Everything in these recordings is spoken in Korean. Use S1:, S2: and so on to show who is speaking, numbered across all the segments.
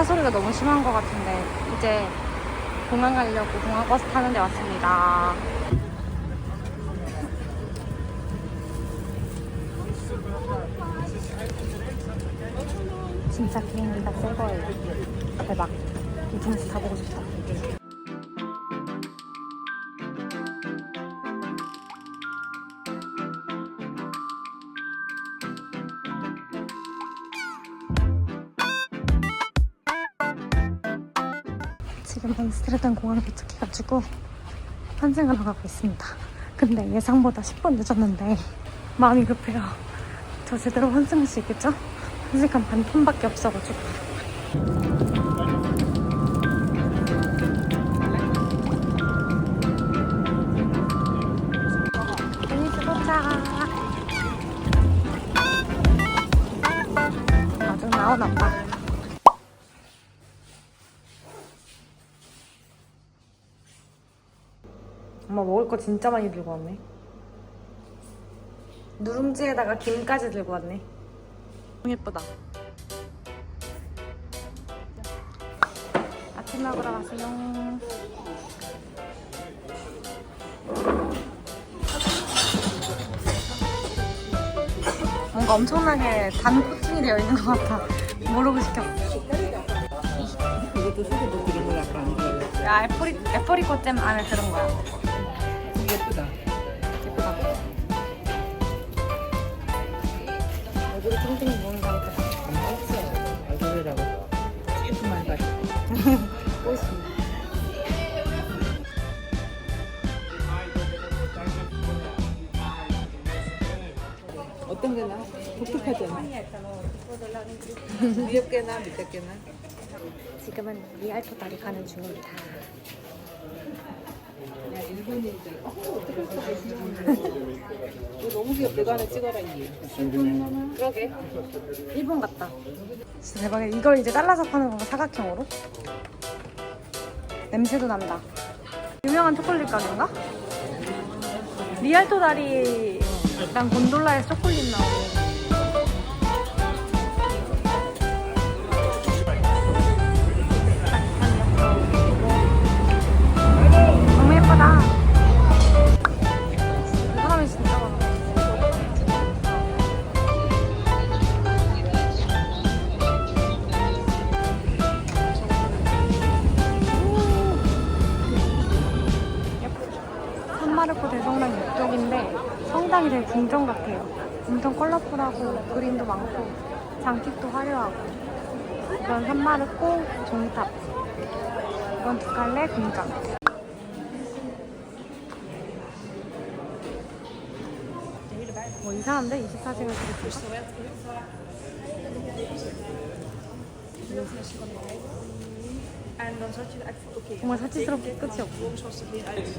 S1: 차 소리가 너무 심한 것 같은데 이제 공항 가려고 공항 버스 타는 데 왔습니다. 진짜 비행기가 새 거예요. 대박. 비즈니스 타보고 싶다. 암스테르담 공항에 도착해가지고 환승을 하고 있습니다. 근데 예상보다 10분 늦었는데 마음이 급해요. 저 제대로 환승할 수 있겠죠? 1시간 반 톤밖에 없어가지고. 베니스 도착! 아주 나오나 봐. 엄마 먹을 거 진짜 많이 들고 왔네. 누룽지에다가 김까지 들고 왔네. 너무 예쁘다. 아침 먹으러 가세요. 뭔가 엄청나게 단 코팅이 되어 있는 것 같아. 모르고 시켰어.
S2: 이것도 못 들은 거 약간
S1: 야, 애프리, 애프리코 잼 안에 들은 거야.
S2: 예쁘다.
S1: 예쁘다. 얼굴이 뚱뚱이 먹는 상태.
S2: 얼굴이라고 조금 많이 가지. 어떤 게 나? 독특하잖아. 위에 게나 밑에 게나?
S1: 지금은 리알토 다리 가는 중입니다.
S2: 야 일본인들. 어 어떻게 이거 너무 귀엽다. 이거 하나 찍어라 이게.
S1: 그러게. 일본 같다. 진짜 대박이야. 이걸 이제 잘라서 파는 건가? 사각형으로? 냄새도 난다. 유명한 초콜릿 가게인가? 리알토 다리랑 곤돌라에 초콜릿 나오고. 산마르코 종탑 이건 두칼레 궁전 뭐 이상한데? 24시간 그랬어
S3: er.
S1: 정말 사치스럽게 끝이
S3: er uit.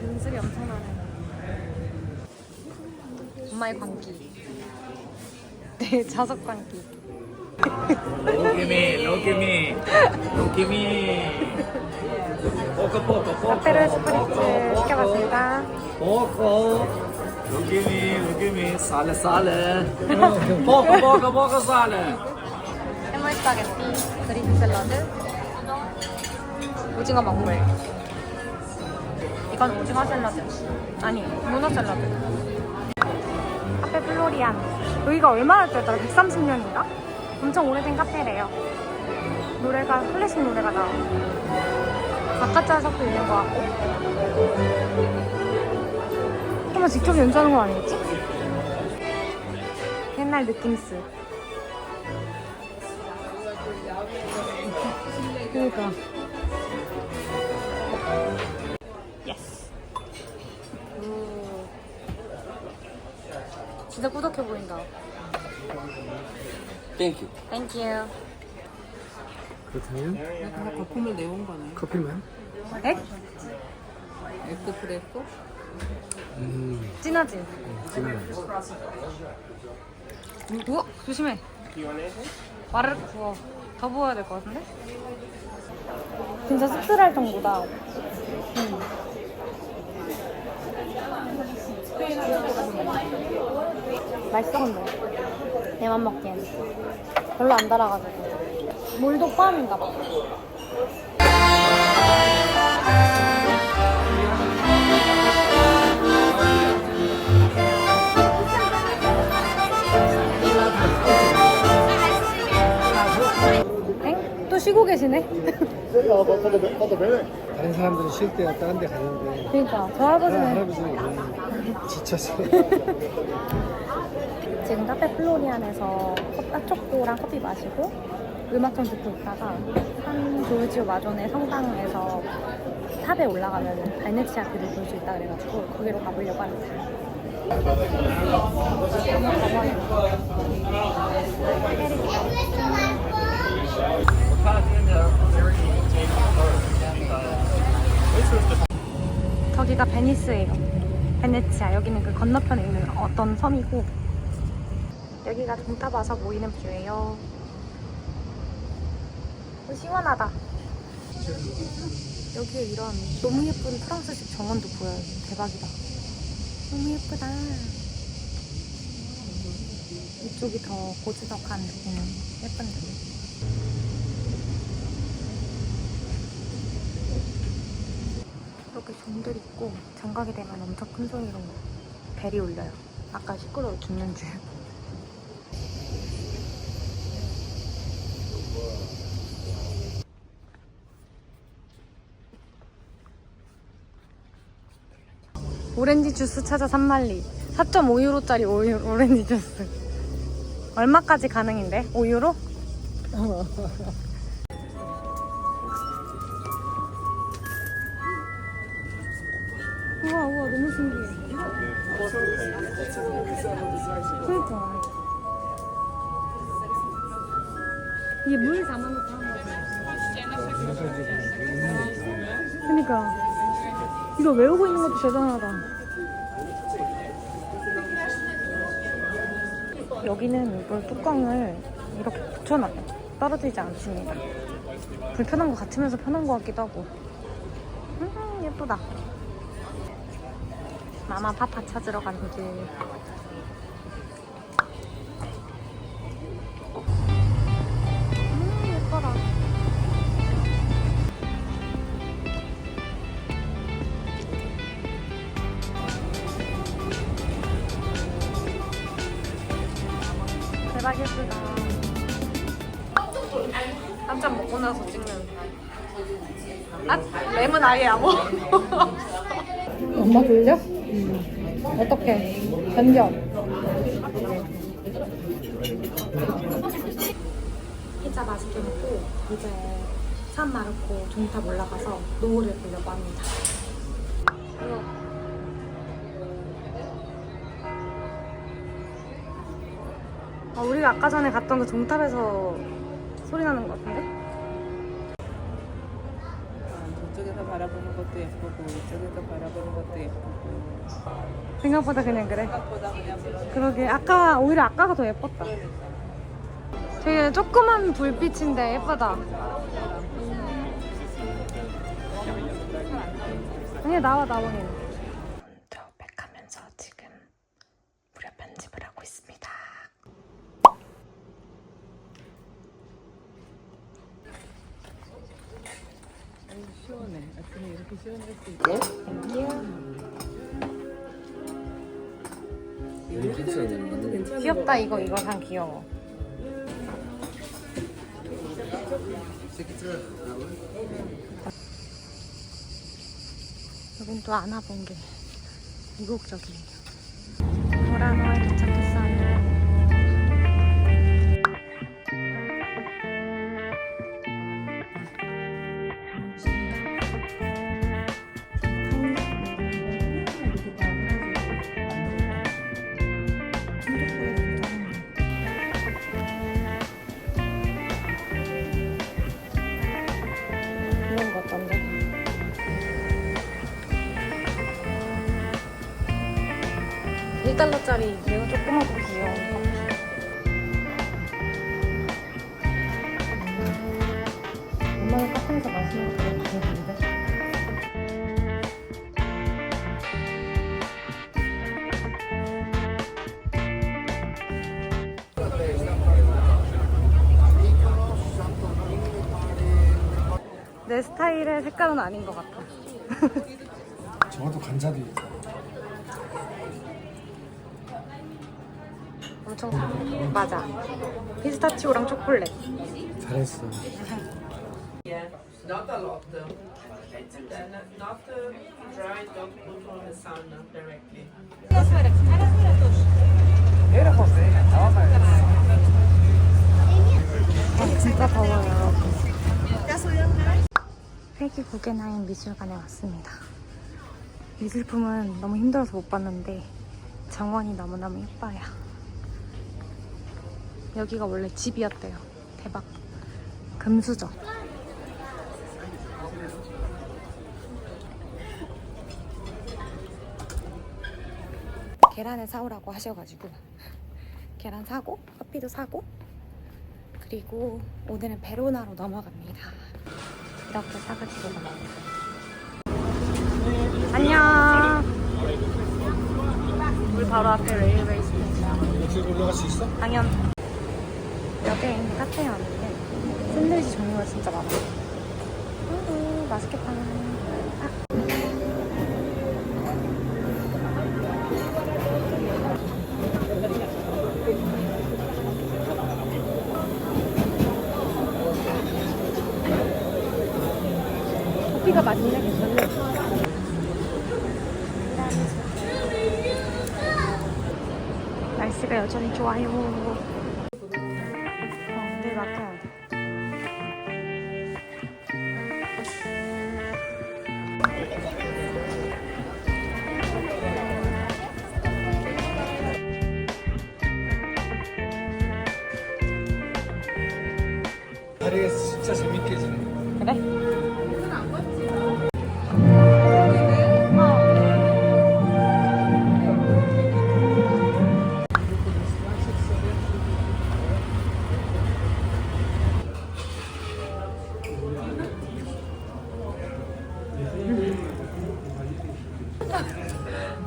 S1: 눈술이 엄청나네. 엄마의 광기. 네, 자석 광기.
S4: Look at me, look at me, look at me. Poco, poco, poco.
S1: 카페르 스프리츠 시켜봤습니다.
S4: Poco. Look at me, look at me. Sale, sale. Poco, poco, poco, sale.
S1: 해물 스파게티, 그린 샐러드, 오징어 먹물. 이건 오징어 샐러드. 아니, 문어 샐러드. 플로리안. 여기가 얼마나 됐더라? 130년인가? 엄청 오래된 카페래요. 노래가, 클래식 노래가 나와. 바깥 좌석도 있는 것 같고. 정말 직접 연주하는 건 아니겠지? 옛날 느낌스. 그러니까. 진짜 꾸덕해 보인다.
S4: Thank you.
S1: Thank you.
S5: 그렇다면
S2: 그냥 거품을 내온 거네.
S5: 커피만?
S1: 에?
S2: 에스프레소?
S5: 음,
S1: 진하지?
S5: 지금
S1: 우와, 조심해. 와르르 부어. 더 부어야 될 것 같은데? 진짜 씁쓸할 정도다. 음. 맛있어 근데. 얘만 먹기엔. 별로 안 달아가지고. 물도 포함인가 봐 또 쉬고 계시네?
S5: 다른 사람들은 쉴때 다른 데 가는데
S1: 그러니까 저
S5: 아,
S1: 할아버지는
S5: 할아버지는 그냥 지쳐서
S1: 지금 카페 플로리안에서 핫초코랑 커피 마시고 음악 좀 듣고 있다가 산 조르지오 마존의 성당에서 탑에 올라가면 베네치아 뷰를 볼 수 있다 그래가지고 거기로 가보려고 합니다. 저기가 베니스예요. 베네치아 여기는 그 건너편에 있는 어떤 섬이고 여기가 동탑 와서 보이는 뷰예요. 오, 시원하다. 여기에 이런 너무 예쁜 프랑스식 정원도 보여요. 대박이다. 너무 예쁘다. 이쪽이 더 고즈넉한 느낌은 예쁜데. 종들 있고 장각이 되면 엄청 큰 소리로 벨이 울려요. 아까 시끄러워 죽는 줄. 오렌지 주스 찾아 산말리 4.5유로짜리 오렌지 주스 얼마까지 가능인데? 5유로? 너무 신기해. 그러니까. 이게 물 담아놓고 하는 거지. 그러니까. 이거 외우고 있는 것도 대단하다. 여기는 이걸 뚜껑을 이렇게 붙여놔요 떨어지지 않습니다. 불편한 것 같으면서 편한 것 같기도 하고. 음 예쁘다 마마 파파 찾으러 가는 길 음, 예뻐라. 먹고 나서 찍는. 아, 램은 아예 안 먹어. 엄마 들려? 응. 어떡해. 변경. 피자 맛있게 먹고 이제 산 마르코 종탑 올라가서 노을을 보려고 합니다. 아, 우리가 아까 전에 갔던 그 종탑에서 소리 나는 것 같은데?
S2: 것도 예쁘고 이쪽에서 바라보는 것도 예쁘고
S1: 생각보다 그냥 그래.
S2: 생각보다 그냥 그런
S1: 그러게 아까 오히려 아까가 더 예뻤다. 되게 조그만 불빛인데 예쁘다. 아니 나와 나와 얘. 드롭백하면서 지금 무료 편집을 하고 있습니다.
S2: 시원해 아침에 이렇게 시원할 수 있고
S1: 귀엽다 이거 이거 참 귀여워. 여긴 또안 와본 게 이국적이에요. 도라노에 1달러짜리 매우 조그맣고 귀여운 거. 엄마는 카페에서 맛있는 거 되게 좋아하는데? 내 스타일의 색깔은 아닌 것 같아.
S5: 저도 간자도 있고.
S1: 엄청 맞아. 피스타치오랑 초콜릿.
S5: 잘했어.
S6: Yeah, not a lot though. Then not dry, don't put on the sauna directly.
S1: 아, 진짜 더워요. 회기 구겐하임 미술관에 왔습니다. 미술품은 너무 힘들어서 못 봤는데 정원이 너무너무 예뻐요. 여기가 원래 집이었대요. 대박. 금수저. 계란을 사오라고 하셔가지고 계란 사고 커피도 사고 그리고 오늘은 베로나로 넘어갑니다. 이렇게 사가지고 갑니다. 안녕. 우리 바로 앞에 레일웨이 스테이션.
S5: 올라갈 수 있어?
S1: 당연. 여기에 있는 카페에 왔는데 샌드위치 종류가 진짜 많아요. 음, 맛있겠다. 아. 커피가 맛있네, 괜찮네. 날씨가 여전히 좋아요.
S5: 다리가 진짜 재밌게 지네.
S1: 그래?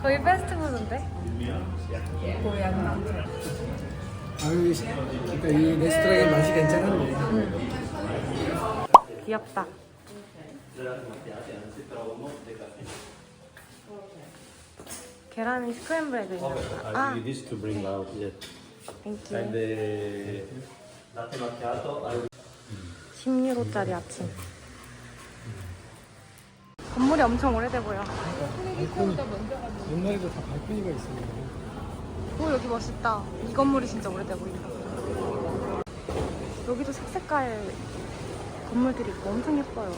S1: 거의 패스트푸드인데?
S5: 아유, 그러니까 이 레스토랑의 맛이 괜찮은데.
S1: 귀엽다. 계란이 스크램블 에그 있나 보다. 아,
S7: I this to bring out yet.
S1: 땡큐.
S7: And the latte macchiato, I
S1: 16유로짜리 아침. 건물이 엄청 오래돼 보여.
S5: 발코니. 옛날에도 다 발코니가 있었는데.
S1: 오 여기 멋있다. 이 건물이 진짜 오래돼 보인다. 여기도 색색깔 건물들이 있고 엄청 예뻐요.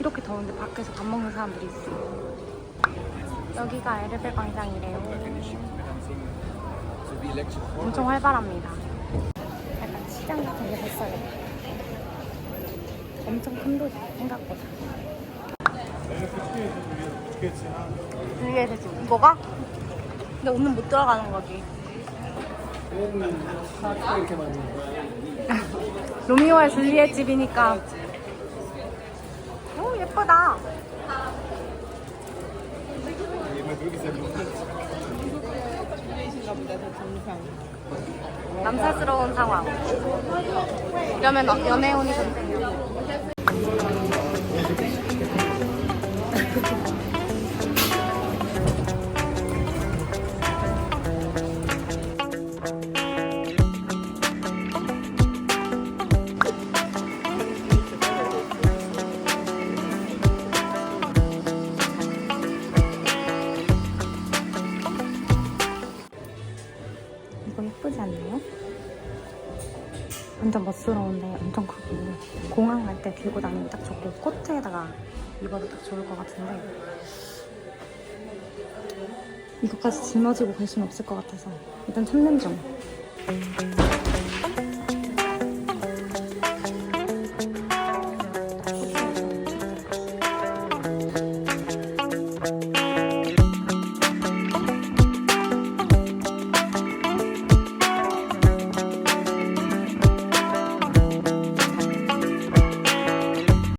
S1: 이렇게 더운데 밖에서 밥 먹는 사람들이 있어. 여기가 에르베 광장이래요. 엄청 활발합니다. 약간 시장 같은 게 됐어요. 엄청 큰 도시 생각보다. 그게 되지. 이거가? 근데 오늘 못 들어가는 거지. 로미오와 줄리엣 집이니까. 오 예쁘다. 남사스러운 상황. 이러면 어- 연애운이 좋대요. 들고 다니면 딱 좋고 코트에다가 입어도 딱 좋을 것 같은데 이것까지 짊어지고 갈 수는 없을 것 같아서 일단 참는 중